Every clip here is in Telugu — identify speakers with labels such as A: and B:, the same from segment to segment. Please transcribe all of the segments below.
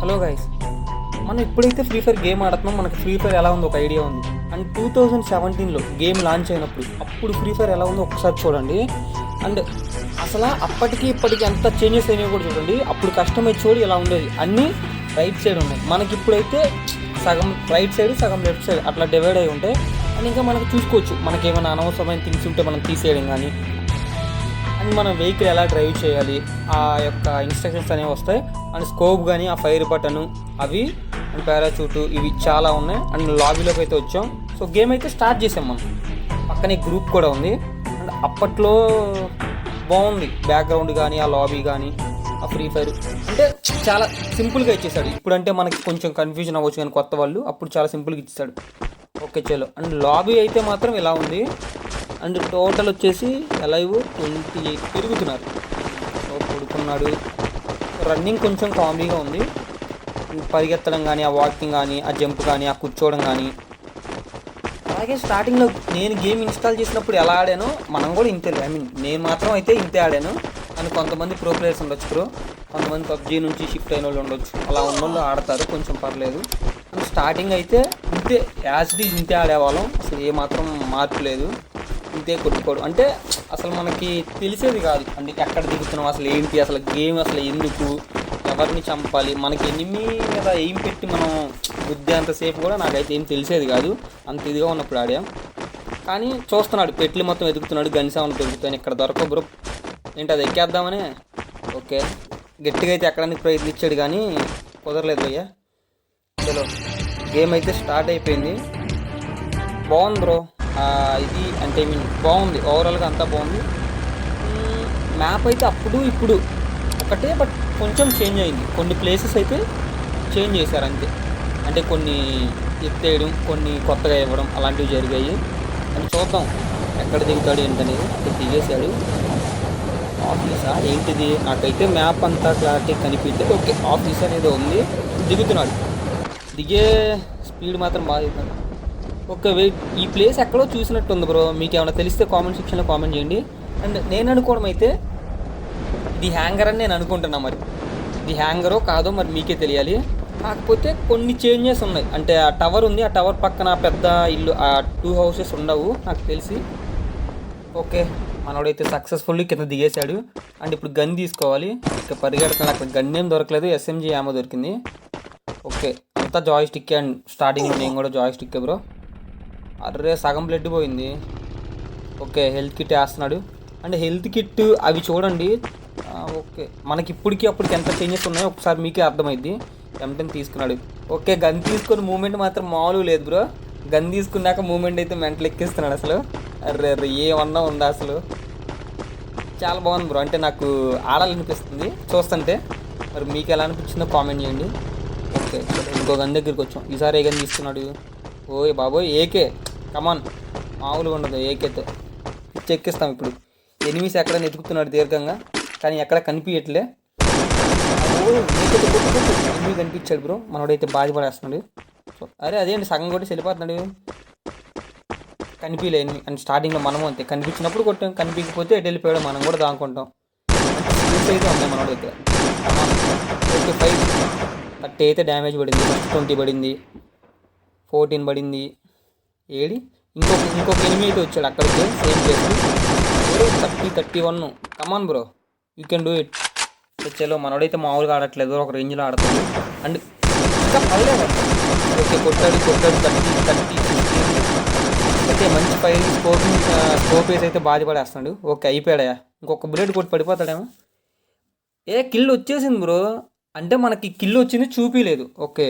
A: హలో గైస్ మనం ఎప్పుడైతే ఫ్రీ ఫైర్ గేమ్ ఆడుతున్నాం. మనకు ఫ్రీ ఫైర్ ఎలా ఉందో ఒక ఐడియా ఉంది. అండ్ టూ థౌజండ్ సెవెంటీన్లో గేమ్ లాంచ్ అయినప్పుడు అప్పుడు ఫ్రీ ఫైర్ ఎలా ఉందో ఒకసారి చూడండి. అండ్ అసలు అప్పటికి ఇప్పటికి ఎంత చేంజెస్ అయినాయో కూడా చూడండి. అప్పుడు కస్టమైజ్ చూడు ఇలా ఉండేది. అన్నీ రైట్ సైడ్ ఉన్నాయి. మనకి ఇప్పుడైతే సగం రైట్ సైడ్ సగం లెఫ్ట్ సైడ్ అట్లా డివైడ్ అయి ఉంటాయి అండ్ ఇంకా మనకు చూసుకోవచ్చు. మనకి ఏమైనా అనవసరమైన థింగ్స్ ఉంటే మనం తీసేయడం కానీ అండ్ మనం వెహికల్ ఎలా డ్రైవ్ చేయాలి ఆ యొక్క ఇన్స్ట్రక్షన్స్ అనేవి వస్తాయి. అండ్ స్కోప్ కానీ ఆ ఫైర్ బటను అవి అండ్ పారాచూటు ఇవి చాలా ఉన్నాయి. అండ్ లాబీలోకి అయితే వచ్చాం. సో గేమ్ అయితే స్టార్ట్ చేసాం మనం. పక్కనే గ్రూప్ కూడా ఉంది. అండ్ అప్పట్లో బాగుంది. బ్యాక్గ్రౌండ్ కానీ ఆ లాబీ కానీ ఆ ఫ్రీ ఫైర్. అంటే చాలా సింపుల్గా ఇచ్చేసాడు. ఇప్పుడంటే మనకి కొంచెం కన్ఫ్యూజన్ అవ్వచ్చు కానీ కొత్త వాళ్ళు అప్పుడు చాలా సింపుల్గా ఇచ్చేసాడు. ఓకే చలో. అండ్ లాబీ అయితే మాత్రం ఇలా ఉంది. అండ్ టోటల్ వచ్చేసి ఎలైవ్ ట్వంటీ ఎయిట్ పెరుగుతున్నారు. సో పడుకున్నాడు రన్నింగ్ కొంచెం కామెడీగా ఉంది. పరిగెత్తడం కానీ ఆ వాకింగ్ కానీ ఆ జంప్ కానీ ఆ కూర్చోవడం కానీ అలాగే స్టార్టింగ్లో నేను గేమ్ ఇన్స్టాల్ చేసినప్పుడు ఎలా ఆడానో మనం కూడా ఇంతే ఐ మీన్ నేను మాత్రం అయితే ఇంతే ఆడాను. అని కొంతమంది ప్రో ప్లేయర్స్ ఉండొచ్చు బ్రో కొంతమంది పబ్జీ నుంచి షిఫ్ట్ అయిన వాళ్ళు ఉండొచ్చు. అలా ఉన్న వాళ్ళు ఆడతారు కొంచెం పర్లేదు. స్టార్టింగ్ అయితే ఇంతే యాజ్ డీజ్ ఇంతే ఆడేవాళ్ళం. అసలు ఏ మాత్రం మార్పు లేదు. ఇంతే కొట్టుకోడు. అంటే అసలు మనకి తెలిసేది కాదు. అంటే ఎక్కడ దిగుతున్నాం అసలు ఏంటి అసలు గేమ్ అసలు ఎందుకు ఎవరిని చంపాలి మనకి ఎనిమి మీద ఏం పెట్టి మనం బుద్ధి అంతసేపు కూడా నాకైతే ఏం తెలిసేది కాదు. అంత ఇదిగా ఉన్నప్పుడు ఆడాం. కానీ చూస్తున్నాడు పెట్లు మొత్తం ఎదుగుతున్నాడు గన్స్ దొరుకుతాను ఇక్కడ దొరకవు బ్రో. ఏంటి అది ఎక్కేద్దామని? ఓకే. గట్టిగా అయితే ఎక్కడానికి ప్రయత్నించాడు కానీ కుదరలేదు అయ్యా చలో గేమ్ అయితే స్టార్ట్ అయిపోయింది. బాగుంది బ్రో. ఇది అంటే ఐ మీన్ బాగుంది. ఓవరాల్గా అంతా బాగుంది. మ్యాప్ అయితే అప్పుడు ఇప్పుడు ఒకటే బట్ కొంచెం చేంజ్ అయింది. కొన్ని ప్లేసెస్ అయితే చేంజ్ చేశారు అంతే. అంటే కొన్ని ఎత్తేయడం కొన్ని కొత్తగా ఇవ్వడం అలాంటివి జరిగాయి. అని చూద్దాం ఎక్కడ దిగుతాడు ఏంటనేది. ఇక్కడ దిగేశాడు. ఆఫీసా ఏంటిది? నాకైతే మ్యాప్ అంతా క్లారిటీ కనిపించలేదు. ఓకే ఆఫీస్ అనేది ఉంది. దిగుతున్నాడు. దిగే స్పీడ్ మాత్రం బాగా ఒక ఓకే వెయిట్ ఈ ప్లేస్ ఎక్కడో చూసినట్టు ఉంది బ్రో మీకు ఏమైనా తెలిస్తే కామెంట్ సెక్షన్లో కామెంట్ చేయండి. అండ్ నేను అనుకోవడం అయితే ఇది హ్యాంగర్ అని నేను అనుకుంటున్నా మరి. ఇది హ్యాంగరో కాదో మరి మీకే తెలియాలి. కాకపోతే కొన్ని చేంజెస్ ఉన్నాయి. అంటే ఆ టవర్ ఉంది ఆ టవర్ పక్కన పెద్ద ఇల్లు ఆ టూ హౌసెస్ ఉండవు నాకు తెలిసి. ఓకే మనోడైతే సక్సెస్ఫుల్లీ కింద దిగేశాడు. అండ్ ఇప్పుడు గన్ తీసుకోవాలి. ఇక పరిగెడుతున్నాడు అక్కడ గన్ ఏం దొరకలేదు ఎస్ఎంజీ ఏమో దొరికింది. ఓకే అంతా జాయ్ స్టిక్ అండ్ స్టార్టింగ్ నేను కూడా జాయ్ స్టిక్ బ్రో అర్రే సగం బ్లడ్ పోయింది. ఓకే హెల్త్ కిట్ వేస్తున్నాడు. అండ్ హెల్త్ కిట్ అవి చూడండి. ఓకే. మనకి ఇప్పటికి అప్పటికి ఎంత చేంజెస్ ఉన్నాయో ఒకసారి మీకే అర్థమైంది ఎంటెన్ తీసుకున్నాడు. ఓకే గన్ తీసుకొని మూమెంట్ మాత్రం మామూలు లేదు బ్రో గన్ తీసుకున్నాక మూమెంట్ అయితే మెంటలు ఎక్కిస్తున్నాడు అసలు. అర్రే అర్రే ఏమన్నా ఉందా అసలు? చాలా బాగుంది బ్రో అంటే నాకు ఆడాలనిపిస్తుంది. చూస్తుంటే మరి మీకు ఎలా అనిపించిందో కామెంట్ చేయండి. ఓకే ఇంకో గన్ దగ్గరికి వచ్చాం. ఈసారి ఏ గన్ తీసుకున్నాడు? ఓయ్ బాబోయ్ ఏకే కమాన్ మామూలుగా ఉండదు ఏకేతో చెక్కిస్తాం ఇప్పుడు. ఎనిమిస్ ఎక్కడ వెతుకుతున్నాడు దీర్ఘంగా కానీ ఎక్కడ కనిపించట్లే. ఎనిమిది కనిపించాడు బ్రో మనోడైతే బాధపడేస్తున్నాడు. సో అరే అదేంటి సగం కొట్టి వెళ్ళిపోతున్నాడు కనిపించలే ఎనిమిది అండ్ స్టార్టింగ్లో మనము అంతే. కనిపించినప్పుడు కొట్టాం కనిపించకపోతే ఎటు వెళ్ళిపోయాడు మనం కూడా దానుకుంటాం అయితే ఉన్నాయి మనోడి దగ్గర ఓకే ఫైవ్ థర్టీ అయితే డ్యామేజ్ పడింది ట్వంటీ పడింది. ఫోర్టీన్ పడింది. ఏడి? ఇంకొక ఇంకొక ఎనిమిది వచ్చాడు అక్కడికి. సేమ్ చేసి. Thirty thirty one. Come on bro you can do it చలో మనోడైతే మామూలుగా ఆడట్లేదు. ఒక రేంజ్లో ఆడుతుంది. అండ్ ఇంకా పర్లేదు ఓకే కొట్టాడు కొట్టాడు. థర్టీ థర్టీ అయితే మంచి పై స్కోప్ స్కోప్ వేసి అయితే బాధపడేస్తున్నాడు ఓకే అయిపోయాడా ఇంకొక బుల్లెట్ కొట్టి పడిపోతాడేమో. ఏ కిల్ వచ్చేసింది బ్రో అంటే మనకి కిల్ వచ్చింది చూపించలేదు ఓకే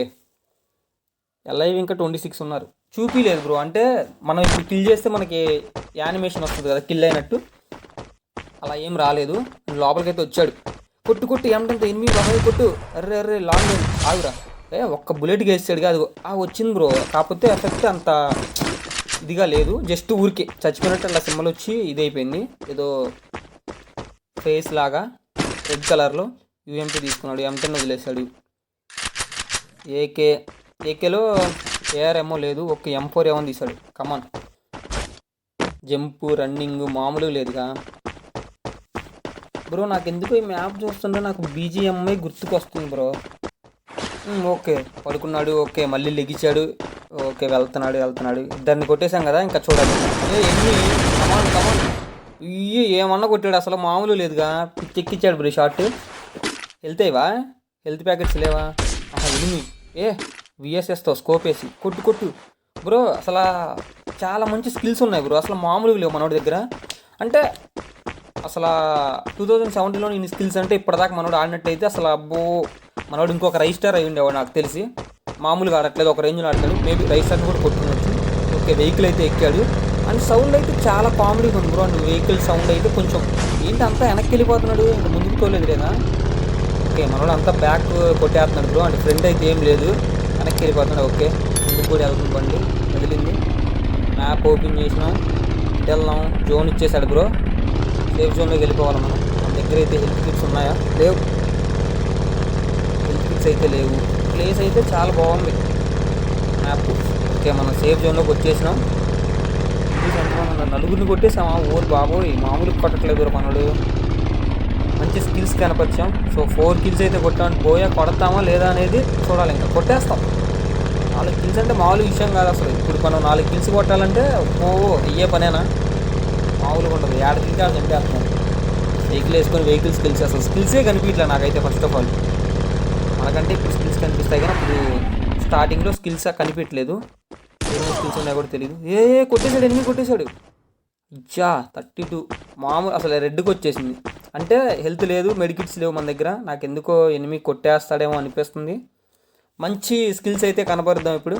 A: ఎల్ఐవి ఇంకా ట్వంటీ సిక్స్ ఉన్నారు. చూపిలేదు బ్రో. అంటే మనం ఇప్పుడు కిల్ చేస్తే మనకి యానిమేషన్ వస్తుంది కదా కిల్ అయినట్టు. అలా ఏం రాలేదు. లోపలికి అయితే వచ్చాడు. కొట్టు కొట్టు ఏమంటే ఎనిమిది బాగా కొట్టు. అర్రే అర్రే లాంగ్ ఆగురా. ఏ ఒక్క బుల్లెట్ వేసాడు కాదు. ఆ వచ్చింది బ్రో. కాకపోతే ఎఫెక్ట్ అంత ఇదిగా లేదు. జస్ట్ ఊరికే. చచ్చిపోయినట్టు అలా సింబల్ వచ్చి ఇది అయిపోయింది. ఏదో ఫేస్ లాగా రెడ్ కలర్లో యూఎంటీ తీసుకున్నాడు. ఎంటెన్ వదిలేశాడు. ఏకే ఏకేలో ఏఆర్ఎంఓ లేదు ఒక ఎం ఫోర్ ఏమో తీశాడు కమాన్ జంపు రన్నింగ్ మామూలుగా లేదుగా. బ్రో నాకు ఎందుకు ఈ మ్యాప్ చూస్తుంటే నాకు బీజిఎంఐ గుర్తుకొస్తుంది బ్రో ఓకే hmm, పడుకున్నాడు ఓకే మళ్ళీ లెగిచాడు ఓకే వెళ్తున్నాడు వెళ్తున్నాడు. ఇద్దరిని కొట్టేశాం కదా ఇంకా చూడాలి. ఏ ఎన్ని? కమాన్ కమాన్ ఇయ్యి ఏమన్నా కొట్టాడు? అసలు మామూలు లేదుగా. చెక్కిచ్చాడు బ్రో షార్ట్ వెళ్తాయివా హెల్త్ ప్యాకెట్స్ లేవా? ఆహా ఎనిమి ఏ విఎస్ఎస్తో స్కోప్ వేసి కొట్టు కొట్టు. బ్రో అసలు చాలా మంచి స్కిల్స్ ఉన్నాయి బ్రో. అసలు మామూలుగా లేవు మనోడి దగ్గర. అంటే అసలు టూ థౌజండ్ సెవెంటీన్లో ఇన్ని స్కిల్స్ అంటే ఇప్పటిదాకా మనోడు ఆడినట్టయితే అసలు అబ్బో మనోడు ఇంకొక రైస్టార్ అయి ఉండేవాడు నాకు తెలిసి. మామూలుగా ఆడట్లేదు ఒక రేంజ్లో ఆడతాడు. మేబీ రైస్టార్ని కూడా కొట్టుకోవచ్చు ఓకే వెహికల్ అయితే ఎక్కాడు. అండ్ సౌండ్ అయితే చాలా కామెడీగా ఉంది బ్రో. అండ్ వెహికల్ సౌండ్ అయితే కొంచెం ఏంటి అంతా వెనక్కి వెళ్ళిపోతున్నాడు? ఇంకా ముందుకు తోలేదు లేదా ఓకే మనోడు అంతా బ్యాక్ కొట్టేస్తున్నాడు బ్రో. అండ్ ఫ్రంట్ అయితే ఏం లేదు. వెనక్కి వెళ్ళిపోతున్నాడు. ఓకే. ముందుకు కూడా వెళ్తుంది బండి. వదిలింది మ్యాప్ ఓపెన్ చేసినాం. ఇటు వెళ్దాం జోన్ ఇచ్చేసాడు బ్రో. సేఫ్ జోన్లోకి వెళ్ళిపోవాలి మనం. మన దగ్గర అయితే హెల్త్ కిట్స్ ఉన్నాయా? లేవు. హెల్త్ కిట్స్ అయితే లేవు. ప్లేస్ అయితే చాలా బాగుంది. మ్యాప్ ఓకే మనం సేఫ్ జోన్లోకి వచ్చేసినాం. ఇది నలుగురిని కొట్టేసామా? ఊరు బాబోయ్. మామూలు కొట్టట్లేదు రా మంచి స్కిల్స్ కనపరిచాం. సో ఫోర్ కిల్స్ అయితే కొట్టాం. పోయా కొడతామా లేదా అనేది చూడాలి ఇంకా. కొట్టేస్తాం. నాలుగు కిల్స్ అంటే మామూలు విషయం కాదు అసలు. ఇప్పుడు మనం నాలుగు కిల్స్ కొట్టాలంటే ఓ అయ్యే పనేనా? మామూలుగా ఉంటుంది ఏడు కిల్స్ ఆడ చంపేస్తాం వెహికల్ వేసుకొని వెహికల్ స్కిల్స్ అసలు. స్కిల్సే కనిపించలే నాకైతే ఫస్ట్ ఆఫ్ ఆల్ మనకంటే ఇప్పుడు స్కిల్స్ కనిపిస్తాయి కానీ అప్పుడు స్టార్టింగ్లో స్కిల్స్ కనిపించలేదు ఏమేమి స్కిల్స్ ఉన్నాయో కూడా తెలియదు ఏ ఏ, కొట్టేశాడు ఎనిమిది కొట్టేశాడు. ఇచ్చా థర్టీ టూ మామూలు అసలు రెడ్కి వచ్చేసింది అంటే హెల్త్ లేదు మెడికిట్స్ లేవు మన దగ్గర. నాకు ఎందుకో ఎనిమిది కొట్టేస్తాడేమో అనిపిస్తుంది. మంచి స్కిల్స్ అయితే కనపరుద్దాం ఇప్పుడు.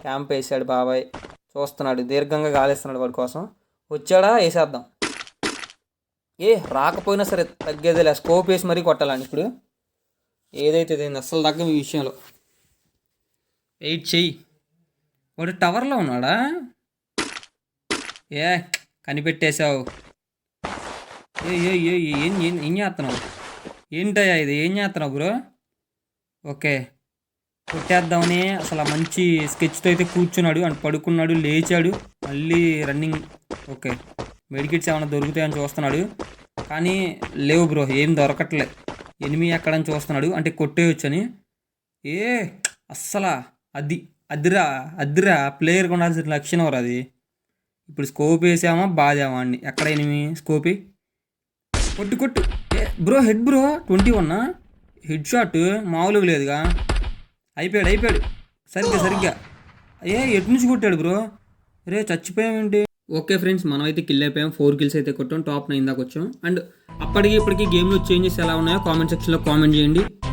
A: క్యాంప్ వేసాడు బాబాయ్. చూస్తున్నాడు దీర్ఘంగా గాలేస్తున్నాడు వాడి కోసం. వచ్చాడా? వేసేద్దాం. ఏ రాకపోయినా సరే తగ్గేదేలే స్కోప్ వేసి మరీ కొట్టాలండి ఇప్పుడు. ఏదైతే అయింది అస్సలు తగ్గ ఈ విషయంలో. వెయిట్ చెయ్యి. వాడు టవర్లో ఉన్నాడా? ఏ కనిపెట్టేశావు. ఏ ఏ ఏ ఏం ఏం ఏం చేస్తున్నావు? ఏంటయ్యా ఇది? ఏం చేస్తున్నావు బ్రో? ఓకే. కొట్టేద్దామని అసలు మంచి స్కెచ్తో అయితే కూర్చున్నాడు. అండ్ పడుకున్నాడు లేచాడు. మళ్ళీ రన్నింగ్ ఓకే. మెడికిట్స్ ఏమైనా దొరుకుతాయని చూస్తున్నాడు. కానీ లేవు బ్రో ఏం దొరకట్లే. ఎనిమి ఎక్కడని చూస్తున్నాడు. అంటే కొట్టేయొచ్చని. ఏ అస్సలా. అది అదిరా అదిరా. ప్లేయర్కి ఉండాల్సిన లక్షణం అది. ఇప్పుడు స్కోప్ వేసామా బాదామా అండి ఎక్కడ ఎనిమి? స్కోపి? కొట్టు కొట్టు. బ్రో హెడ్ బ్రో ట్వంటీ వన్నా హెడ్ షాట్ మామూలుగా లేదుగా. అయిపోయాడు అయిపోయాడు. సరిగ్గా సరిగ్గా. ఏ ఎటు నుంచి కొట్టాడు బ్రో? రే చచ్చిపోయామేంటి ఓకే ఫ్రెండ్స్ మనం అయితే కిల్ అయిపోయాం. ఫోర్ కిల్స్ అయితే కొట్టాం. టాప్ నైన్ దాకా వచ్చాం. అండ్ అప్పటికి ఇప్పటికి గేమ్లో చేంజెస్ ఎలా ఉన్నాయో కామెంట్ సెక్షన్లో కామెంట్ చేయండి.